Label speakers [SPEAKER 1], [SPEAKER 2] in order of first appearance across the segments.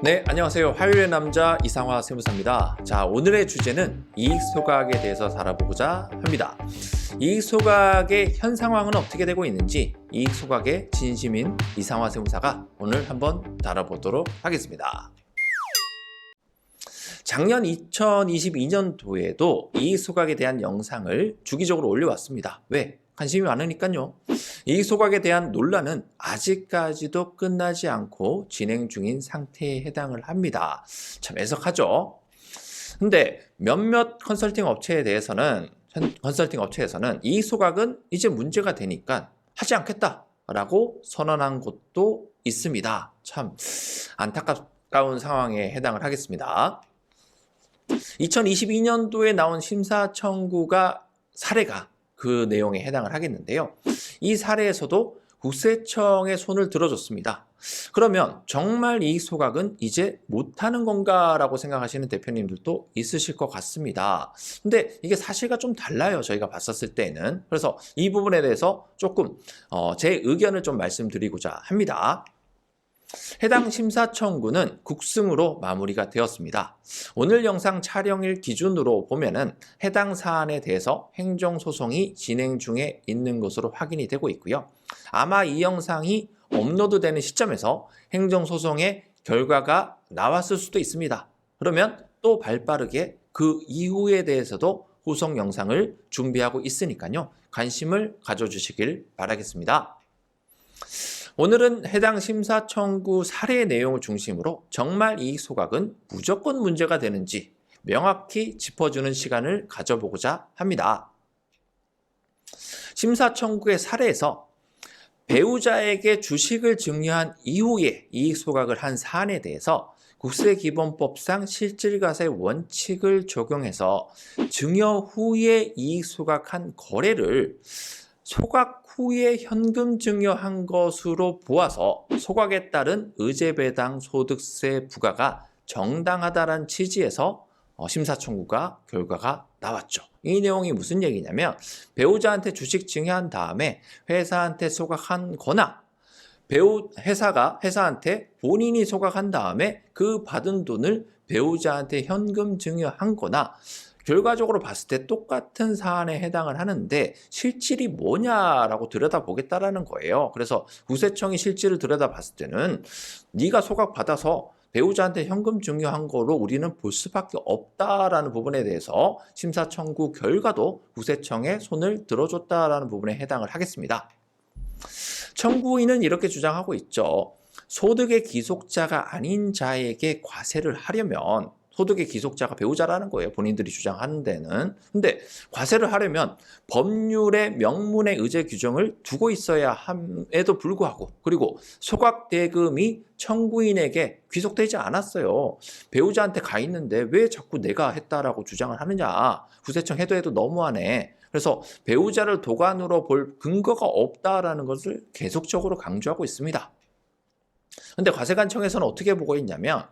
[SPEAKER 1] 네, 안녕하세요. 화요일의 남자 이상화 세무사입니다. 자, 오늘의 주제는 이익 소각에 대해서 다뤄보고자 합니다. 이익 소각의 현 상황은 어떻게 되고 있는지 이익 소각의 진심인 이상화 세무사가 오늘 한번 다뤄보도록 하겠습니다. 작년 2022년도에도 이익 소각에 대한 영상을 주기적으로 올려왔습니다. 왜? 관심이 많으니까요. 이익 소각에 대한 논란은 아직까지도 끝나지 않고 진행 중인 상태에 해당을 합니다. 참 애석하죠? 근데 몇몇 컨설팅 업체에 대해서는 현- 컨설팅 업체에서는 이익 소각은 이제 문제가 되니까 하지 않겠다라고 선언한 곳도 있습니다. 참 안타까운 상황에 해당을 하겠습니다. 2022년도에 나온 심사 청구가 사례가 그 내용에 해당을 하겠는데요. 이 사례에서도 국세청의 손을 들어줬습니다. 그러면 정말 이익 소각은 이제 못하는 건가라고 생각하시는 대표님들도 있으실 것 같습니다. 근데 이게 사실과 좀 달라요. 저희가 봤었을 때는. 그래서 이 부분에 대해서 조금 어, 제 의견을 좀 말씀드리고자 합니다. 해당 심사 청구는 국승으로 마무리가 되었습니다. 오늘 영상 촬영일 기준으로 보면은 해당 사안에 대해서 행정소송이 진행 중에 있는 것으로 확인이 되고 있고요. 아마 이 영상이 업로드되는 시점에서 행정소송의 결과가 나왔을 수도 있습니다. 그러면 또 발빠르게 그 이후에 대해서도 후속 영상을 준비하고 있으니까요. 관심을 가져주시길 바라겠습니다. 오늘은 해당 심사 청구 사례 내용을 중심으로 정말 이익 소각은 무조건 문제가 되는지 명확히 짚어주는 시간을 가져보고자 합니다. 심사 청구의 사례에서 배우자에게 주식을 증여한 이후에 이익 소각을 한 사안에 대해서 국세기본법상 실질과세 원칙을 적용해서 증여 후에 이익 소각한 거래를 소각 후에 현금 증여한 것으로 보아서 소각에 따른 의제배당 소득세 부과가 정당하다란 취지에서 어, 심사 청구가 결과가 나왔죠. 이 내용이 무슨 얘기냐면 배우자한테 주식 증여한 다음에 회사한테 소각한 거나 배우 회사가 회사한테 본인이 소각한 다음에 그 받은 돈을 배우자한테 현금 증여한 거나 결과적으로 봤을 때 똑같은 사안에 해당을 하는데 실질이 뭐냐라고 들여다보겠다라는 거예요. 그래서 국세청이 실질을 들여다봤을 때는 네가 소각 받아서 배우자한테 현금 증여한 거로 우리는 볼 수밖에 없다라는 부분에 대해서 심사 청구 결과도 국세청에 손을 들어줬다라는 부분에 해당을 하겠습니다. 청구인은 이렇게 주장하고 있죠. 소득의 기속자가 아닌 자에게 과세를 하려면 소득의 기속자가 배우자라는 거예요. 본인들이 주장하는 데는. 근데 과세를 하려면 법률의 명문의 의제 규정을 두고 있어야 함에도 불구하고 그리고 소각 대금이 청구인에게 귀속되지 않았어요. 배우자한테 가 있는데 왜 자꾸 내가 했다라고 주장을 하느냐. 구세청 해도 해도 너무하네. 그래서 배우자를 도관으로 볼 근거가 없다라는 것을 계속적으로 강조하고 있습니다. 근데 과세관청에서는 어떻게 보고 있냐면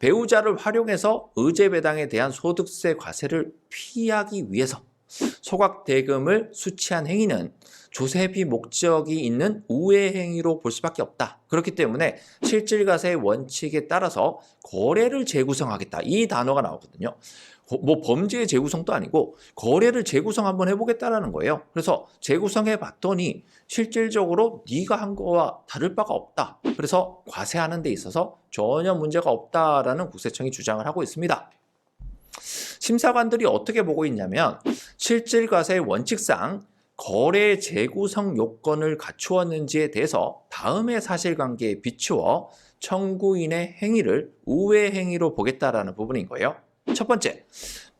[SPEAKER 1] 배우자를 활용해서 의제 배당에 대한 소득세 과세를 피하기 위해서 소각 대금을 수취한 행위는 조세비 목적이 있는 우회 행위로 볼 수밖에 없다. 그렇기 때문에 실질과세의 원칙에 따라서 거래를 재구성하겠다. 이 단어가 나오거든요. 거- 뭐 범죄의 재구성도 아니고 거래를 재구성 한번 해보겠다라는 거예요. 그래서 재구성해 봤더니 실질적으로 네가 한 거와 다를 바가 없다. 그래서 과세하는 데 있어서 전혀 문제가 없다라는 국세청이 주장을 하고 있습니다. 심사관들이 어떻게 보고 있냐면 실질과세의 원칙상 거래 재구성 요건을 갖추었는지에 대해서 다음의 사실관계에 비추어 청구인의 행위를 우회 행위로 보겠다라는 부분인 거예요. 첫 번째,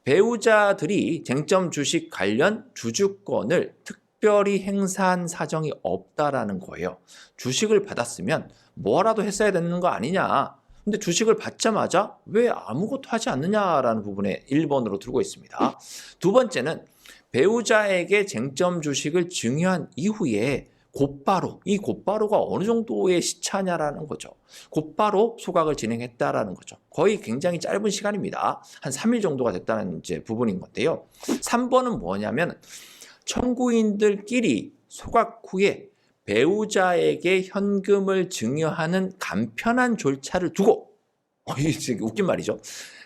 [SPEAKER 1] 배우자들이 쟁점 주식 관련 주주권을 특별히 행사한 사정이 없다라는 거예요. 주식을 받았으면 뭐라도 했어야 되는 거 아니냐. 근데 주식을 받자마자 왜 아무것도 하지 않느냐라는 부분에 1번으로 들고 있습니다. 두 번째는 배우자에게 쟁점 주식을 증여한 이후에 곧바로 이 곧바로가 어느 정도의 시차냐라는 거죠. 곧바로 소각을 진행했다라는 거죠. 거의 굉장히 짧은 시간입니다. 한 3일 정도가 됐다는 이제 부분인 건데요. 3번은 뭐냐면 청구인들끼리 소각 후에 배우자에게 현금을 증여하는 간편한 절차를 두고 어, 이게 웃긴 말이죠.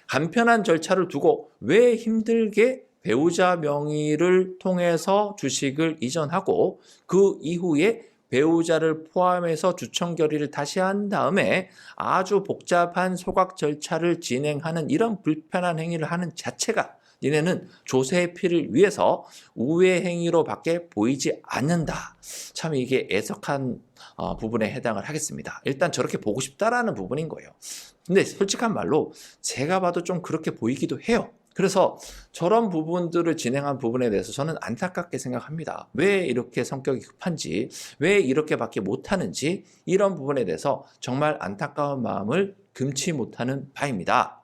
[SPEAKER 1] 간편한 절차를 두고 왜 힘들게 배우자 명의를 통해서 주식을 이전하고 그 이후에 배우자를 포함해서 주청 결의를 다시 한 다음에 아주 복잡한 소각 절차를 진행하는 이런 불편한 행위를 하는 자체가 니네는 조세의 피를 위해서 우회 행위로밖에 보이지 않는다. 참 이게 애석한 어, 부분에 해당을 하겠습니다. 일단 저렇게 보고 싶다라는 부분인 거예요. 근데 솔직한 말로 제가 봐도 좀 그렇게 보이기도 해요. 그래서 저런 부분들을 진행한 부분에 대해서 저는 안타깝게 생각합니다. 왜 이렇게 성격이 급한지, 왜 이렇게밖에 못하는지 이런 부분에 대해서 정말 안타까운 마음을 금치 못하는 바입니다.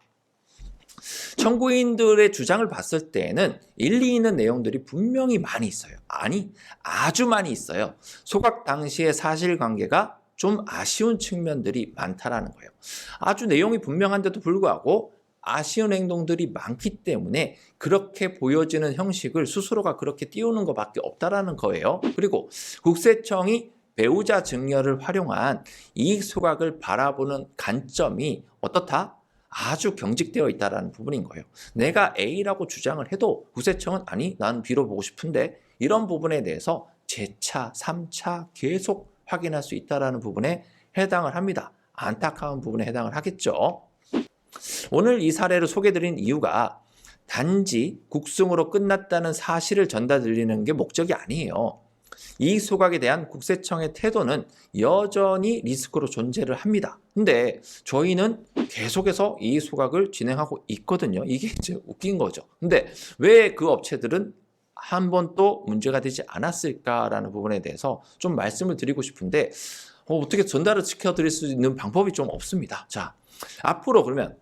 [SPEAKER 1] 청구인들의 주장을 봤을 때에는 일리 있는 내용들이 분명히 많이 있어요. 아니, 아주 많이 있어요. 소각 당시의 사실관계가 좀 아쉬운 측면들이 많다라는 거예요. 아주 내용이 분명한데도 불구하고 아쉬운 행동들이 많기 때문에 그렇게 보여지는 형식을 스스로가 그렇게 띄우는 것밖에 없다라는 거예요. 그리고 국세청이 배우자 증여를 활용한 이익 소각을 바라보는 관점이 어떻다? 아주 경직되어 있다라는 부분인 거예요. 내가 A라고 주장을 해도 국세청은 아니, 난 B로 보고 싶은데 이런 부분에 대해서 재차, 3차 계속 확인할 수 있다라는 부분에 해당을 합니다. 안타까운 부분에 해당을 하겠죠. 오늘 이 사례를 소개드린 이유가 단지 국승으로 끝났다는 사실을 전달드리는 게 목적이 아니에요. 이익 소각에 대한 국세청의 태도는 여전히 리스크로 존재를 합니다. 근데 저희는 계속해서 이익 소각을 진행하고 있거든요. 이게 이제 웃긴 거죠. 근데 왜 그 업체들은 한 번 또 문제가 되지 않았을까라는 부분에 대해서 좀 말씀을 드리고 싶은데 어, 어떻게 전달을 시켜드릴 수 있는 방법이 좀 없습니다. 자, 앞으로 그러면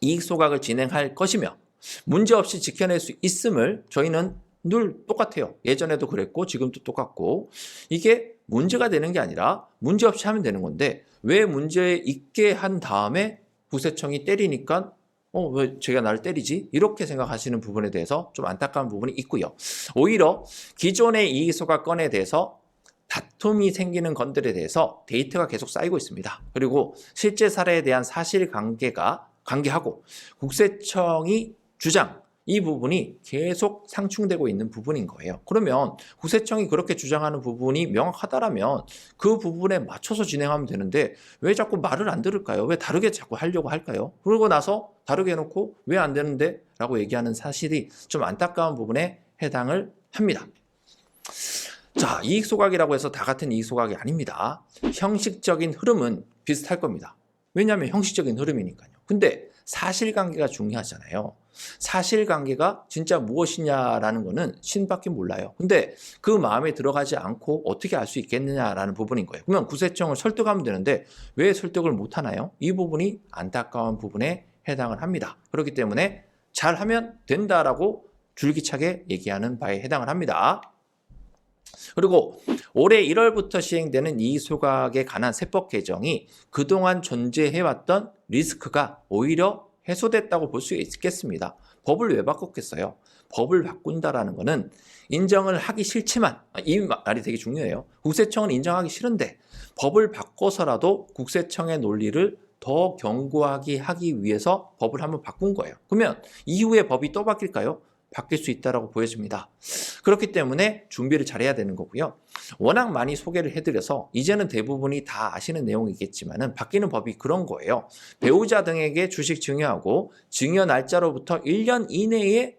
[SPEAKER 1] 이익 소각을 진행할 것이며 문제 없이 지켜낼 수 있음을 저희는 늘 똑같아요. 예전에도 그랬고 지금도 똑같고 이게 문제가 되는 게 아니라 문제 없이 하면 되는 건데 왜 문제 있게 한 다음에 구세청이 때리니까 어, 왜 제가 나를 때리지? 이렇게 생각하시는 부분에 대해서 좀 안타까운 부분이 있고요. 오히려 기존의 이익 소각 건에 대해서 다툼이 생기는 건들에 대해서 데이터가 계속 쌓이고 있습니다. 그리고 실제 사례에 대한 사실관계가 관계하고 국세청이 주장 이 부분이 계속 상충되고 있는 부분인 거예요. 그러면 국세청이 그렇게 주장하는 부분이 명확하다라면 그 부분에 맞춰서 진행하면 되는데 왜 자꾸 말을 안 들을까요? 왜 다르게 자꾸 하려고 할까요? 그러고 나서 다르게 해놓고 왜 안 되는데? 라고 얘기하는 사실이 좀 안타까운 부분에 해당을 합니다. 자, 이익 소각이라고 해서 다 같은 이익 소각이 아닙니다. 형식적인 흐름은 비슷할 겁니다. 왜냐하면 형식적인 흐름이니까요. 근데 사실관계가 중요하잖아요. 사실관계가 진짜 무엇이냐라는 거는 신밖에 몰라요. 근데 그 마음에 들어가지 않고 어떻게 알 수 있겠느냐라는 부분인 거예요. 그러면 구세청을 설득하면 되는데 왜 설득을 못 하나요? 이 부분이 안타까운 부분에 해당을 합니다. 그렇기 때문에 잘하면 된다라고 줄기차게 얘기하는 바에 해당을 합니다. 그리고 올해 1월부터 시행되는 이 소각에 관한 세법 개정이 그동안 존재해왔던 리스크가 오히려 해소됐다고 볼 수 있겠습니다. 법을 왜 바꿨겠어요? 법을 바꾼다라는 것은 인정을 하기 싫지만 이 말이 되게 중요해요. 국세청은 인정하기 싫은데 법을 바꿔서라도 국세청의 논리를 더 견고하게 하기 위해서 법을 한번 바꾼 거예요. 그러면 이후에 법이 또 바뀔까요? 바뀔 수 있다라고 보여집니다. 그렇기 때문에 준비를 잘해야 되는 거고요. 워낙 많이 소개를 해드려서 이제는 대부분이 다 아시는 내용이겠지만은 바뀌는 법이 그런 거예요. 배우자 등에게 주식 증여하고 증여 날짜로부터 1년 이내에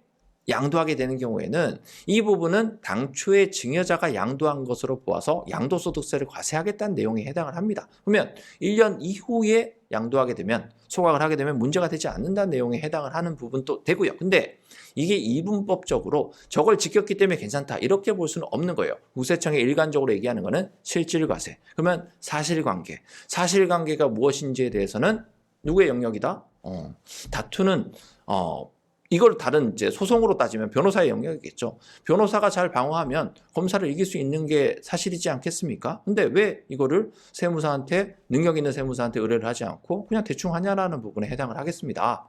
[SPEAKER 1] 양도하게 되는 경우에는 이 부분은 당초에 증여자가 양도한 것으로 보아서 양도소득세를 과세하겠다는 내용에 해당을 합니다. 그러면 1년 이후에 양도하게 되면 소각을 하게 되면 문제가 되지 않는다는 내용에 해당을 하는 부분도 되고요. 근데 이게 이분법적으로 저걸 지켰기 때문에 괜찮다 이렇게 볼 수는 없는 거예요. 우세청이 일관적으로 얘기하는 거는 실질과세. 그러면 사실관계. 사실관계가 무엇인지에 대해서는 누구의 영역이다? 어, 다투는 어, 이걸 다른 이제 소송으로 따지면 변호사의 영역이겠죠. 변호사가 잘 방어하면 검사를 이길 수 있는 게 사실이지 않겠습니까? 근데 왜 이거를 세무사한테 능력 있는 세무사한테 의뢰를 하지 않고 그냥 대충 하냐라는 부분에 해당을 하겠습니다.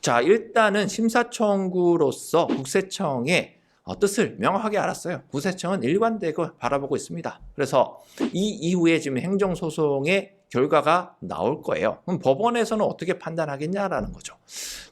[SPEAKER 1] 자, 일단은 심사청구로서 국세청의 어, 뜻을 명확하게 알았어요. 국세청은 일관되고 바라보고 있습니다. 그래서 이 이후에 지금 행정소송의 결과가 나올 거예요. 그럼 법원에서는 어떻게 판단하겠냐라는 거죠.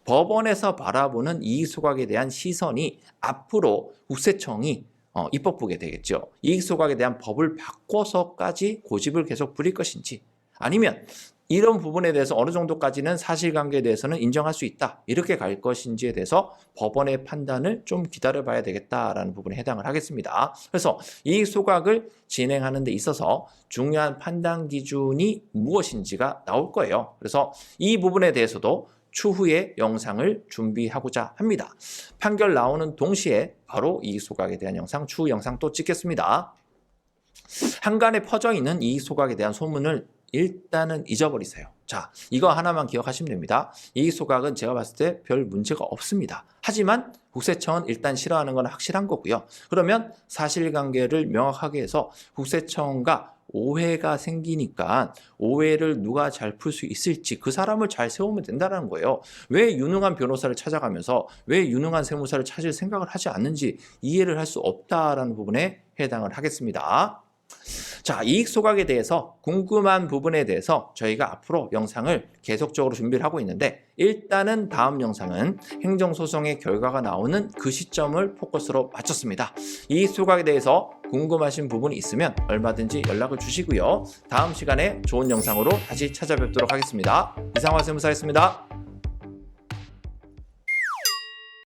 [SPEAKER 1] 법원에서 바라보는 이익 소각에 대한 시선이 앞으로 국세청이 어, 입법 보게 되겠죠. 이익 소각에 대한 법을 바꿔서까지 고집을 계속 부릴 것인지 아니면 이런 부분에 대해서 어느 정도까지는 사실관계에 대해서는 인정할 수 있다. 이렇게 갈 것인지에 대해서 법원의 판단을 좀 기다려 봐야 되겠다라는 부분에 해당을 하겠습니다. 그래서 이익 소각을 진행하는 데 있어서 중요한 판단 기준이 무엇인지가 나올 거예요. 그래서 이 부분에 대해서도 추후에 영상을 준비하고자 합니다. 판결 나오는 동시에 바로 이익 소각에 대한 영상, 추후 영상 또 찍겠습니다. 한간에 퍼져 있는 이익 소각에 대한 소문을 일단은 잊어버리세요. 자, 이거 하나만 기억하시면 됩니다. 이익 소각은 제가 봤을 때 별 문제가 없습니다. 하지만 국세청은 일단 싫어하는 건 확실한 거고요. 그러면 사실관계를 명확하게 해서 국세청과 오해가 생기니까 오해를 누가 잘 풀 수 있을지 그 사람을 잘 세우면 된다는 거예요. 왜 유능한 변호사를 찾아가면서 왜 유능한 세무사를 찾을 생각을 하지 않는지 이해를 할 수 없다라는 부분에 해당을 하겠습니다. 자, 이익 소각에 대해서 궁금한 부분에 대해서 저희가 앞으로 영상을 계속적으로 준비를 하고 있는데 일단은 다음 영상은 행정소송의 결과가 나오는 그 시점을 포커스로 맞췄습니다. 이익 소각에 대해서 궁금하신 부분이 있으면 얼마든지 연락을 주시고요. 다음 시간에 좋은 영상으로 다시 찾아뵙도록 하겠습니다. 이상화 세무사였습니다.